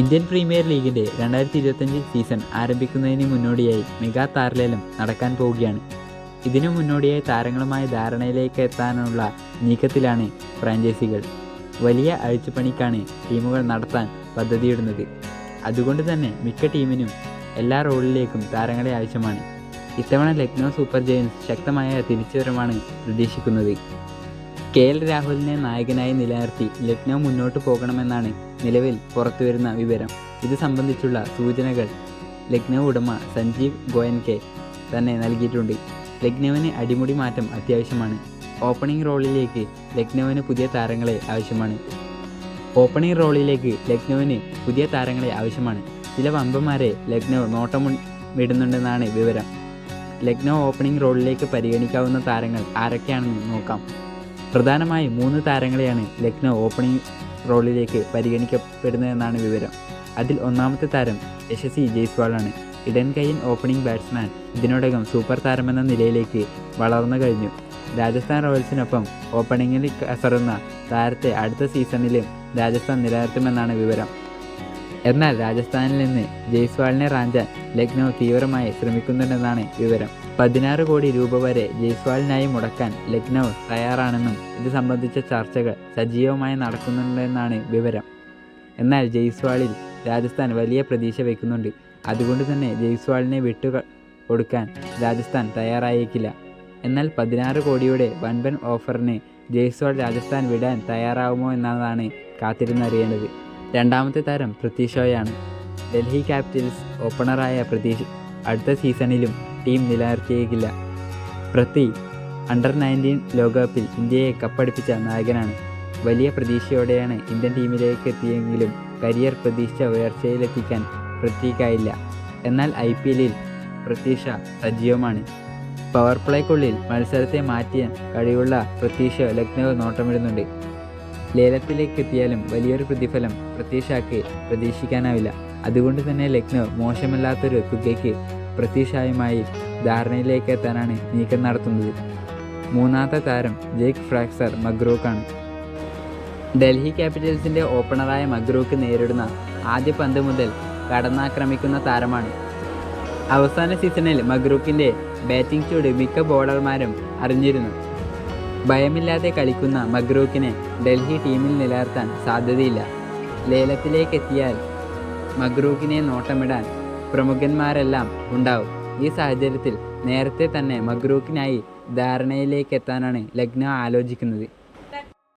Indian premier ലീഗിന്റെ രണ്ടായിരത്തി ഇരുപത്തഞ്ച് സീസൺ ആരംഭിക്കുന്നതിന് മുന്നോടിയായി മെഗാ താരലേലം നടക്കാൻ പോവുകയാണ്. ഇതിനു മുന്നോടിയായി താരങ്ങളുമായി ധാരണയിലേക്ക് എത്താനുള്ള നീക്കത്തിലാണ് ഫ്രാഞ്ചൈസികൾ. വലിയ അഴിച്ചുപണിക്കാണ് ടീമുകൾ നടത്താൻ പദ്ധതിയിടുന്നത്. അതുകൊണ്ട് തന്നെ മിക്ക ടീമിനും എല്ലാ റോളിലേക്കും താരങ്ങളെ ആവശ്യമാണ്. ഇത്തവണ ലക്നൗ സൂപ്പർ ജയൻസ് ശക്തമായ തിരിച്ചുവരമാണ് പ്രതീക്ഷിക്കുന്നത്. കെ എൽ രാഹുലിനെ നായകനായി നിലനിർത്തി ലക്നൗ മുന്നോട്ട് പോകണമെന്നാണ് നിലവിൽ പുറത്തുവരുന്ന വിവരം. ഇത് സംബന്ധിച്ചുള്ള സൂചനകൾ ലക്നൗ ഉടമ സഞ്ജീവ് ഗോയൻകെ തന്നെ നൽകിയിട്ടുണ്ട്. ലക്നൌവിന് അടിമുടി മാറ്റം അത്യാവശ്യമാണ്. ഓപ്പണിംഗ് റോളിലേക്ക് ലക്നൌവിന് പുതിയ താരങ്ങളെ ആവശ്യമാണ്. ഓപ്പണിംഗ് റോളിലേക്ക് ലക്നൌവിന് പുതിയ താരങ്ങളെ ആവശ്യമാണ്. ചില വമ്പന്മാരെ ലക്നൗ നോട്ടം വിടുന്നുണ്ടെന്നാണ് വിവരം. ലക്നൗ ഓപ്പണിംഗ് റോളിലേക്ക് പരിഗണിക്കാവുന്ന താരങ്ങൾ ആരൊക്കെയാണെന്ന് നോക്കാം. പ്രധാനമായും മൂന്ന് താരങ്ങളെയാണ് ലക്നൗ ഓപ്പണിംഗ് റോളിലേക്ക് പരിഗണിക്കപ്പെടുന്നതെന്നാണ് വിവരം. അതിൽ ഒന്നാമത്തെ താരം യശസ്വി ജയ്സ്വാളാണ്. ഇടൻകൈയൻ ഓപ്പണിംഗ് ബാറ്റ്സ്മാൻ. ഇതിനോടകം സൂപ്പർ താരമെന്ന നിലയിലേക്ക് വളർന്നു കഴിഞ്ഞു. രാജസ്ഥാൻ റോയൽസിനൊപ്പം ഓപ്പണിങ്ങിൽ കസറുന്ന താരത്തെ അടുത്ത സീസണിലും രാജസ്ഥാൻ നിലനിർത്തുമെന്നാണ് വിവരം. എന്നാൽ രാജസ്ഥാനിൽ നിന്ന് ജയ്സ്വാളിനെ റാഞ്ചാൻ ലക്നൗ തീവ്രമായി ശ്രമിക്കുന്നുണ്ടെന്നാണ് വിവരം. പതിനാറ് കോടി രൂപ വരെ ജയ്സ്വാളിനായി മുടക്കാൻ ലക്നൗ തയ്യാറാണെന്നും ഇത് സംബന്ധിച്ച ചർച്ചകൾ സജീവമായി നടക്കുന്നുണ്ടെന്നാണ് വിവരം. എന്നാൽ ജയ്സ്വാളിൽ രാജസ്ഥാൻ വലിയ പ്രതീക്ഷ വയ്ക്കുന്നുണ്ട്. അതുകൊണ്ട് തന്നെ ജയ്സ്വാളിനെ വിട്ടു കൊടുക്കാൻ രാജസ്ഥാൻ തയ്യാറായേക്കില്ല. എന്നാൽ പതിനാറ് കോടിയുടെ വൻപൻ ഓഫറിന് ജയ്സ്വാൾ രാജസ്ഥാൻ വിടാൻ തയ്യാറാവുമോ എന്നതാണ് കാത്തിരുന്നറിയേണ്ടത്. രണ്ടാമത്തെ താരം പ്രതീക്ഷയാണ് ഷോയാണ് ഡൽഹി ക്യാപിറ്റൽസ് ഓപ്പണറായ പ്രതീഷ് അടുത്ത സീസണിലും ടീം നിലനിർത്തിയേക്കില്ല. പൃഥ്വി അണ്ടർ നയന്റീൻ ലോകകപ്പിൽ ഇന്ത്യയെ കപ്പടിപ്പിച്ച നായകനാണ്. വലിയ പ്രതീക്ഷയോടെയാണ് ഇന്ത്യൻ ടീമിലേക്ക് എത്തിയെങ്കിലും കരിയർ പ്രതീക്ഷ ഉയർച്ചയിലെത്തിക്കാൻ പൃഥ്വിക്കായില്ല എന്നാൽ ഐ പി എല്ലിൽ പ്രതീക്ഷ സജീവമാണ്. പവർ പ്ലേക്കുള്ളിൽ മത്സരത്തെ മാറ്റിയാൻ കഴിവുള്ള പ്രതീക്ഷ ലക്നൗ നോട്ടമിടുന്നുണ്ട്. ലേലത്തിലേക്ക് എത്തിയാലും വലിയൊരു പ്രതിഫലം പ്രതീക്ഷയ്ക്ക് പ്രതീക്ഷിക്കാനാവില്ല. അതുകൊണ്ട് തന്നെ ലക്നൗ മോശമല്ലാത്തൊരു തുകയ്ക്ക് പ്രതീക്ഷയുമായി ധാരണയിലേക്ക് എത്താനാണ് നീക്കം നടത്തുന്നത്. മൂന്നാമത്തെ താരം ജേക്ക് ഫ്രാക്സർ മഗ്രൂക്കാണ്. ഡൽഹി ക്യാപിറ്റൽസിന്റെ ഓപ്പണറായ മഗ്രൂക്ക് നേരിടുന്ന ആദ്യ പന്ത് മുതൽ കടന്നാക്രമിക്കുന്ന താരമാണ്. അവസാന സീസണിൽ മഗ്രൂക്കിന്റെ ബാറ്റിംഗ് ചൂട് മിക്ക ബോളർമാരും അറിഞ്ഞിരുന്നു. ഭയമില്ലാതെ കളിക്കുന്ന മഗ്രൂക്കിനെ ഡൽഹി ടീമിൽ നിലനിർത്താൻ സാധ്യതയില്ല. ലേലത്തിലേക്ക് എത്തിയാൽ മഗ്രൂക്കിനെ നോട്ടമിടാൻ പ്രമുഖന്മാരെല്ലാം ഉണ്ടാവും. ഈ സാഹചര്യത്തിൽ നേരത്തെ തന്നെ മഗ്രൂക്കിനായി ധാരണയിലേക്ക് എത്താനാണ് ലക്നൗ ആലോചിക്കുന്നത്.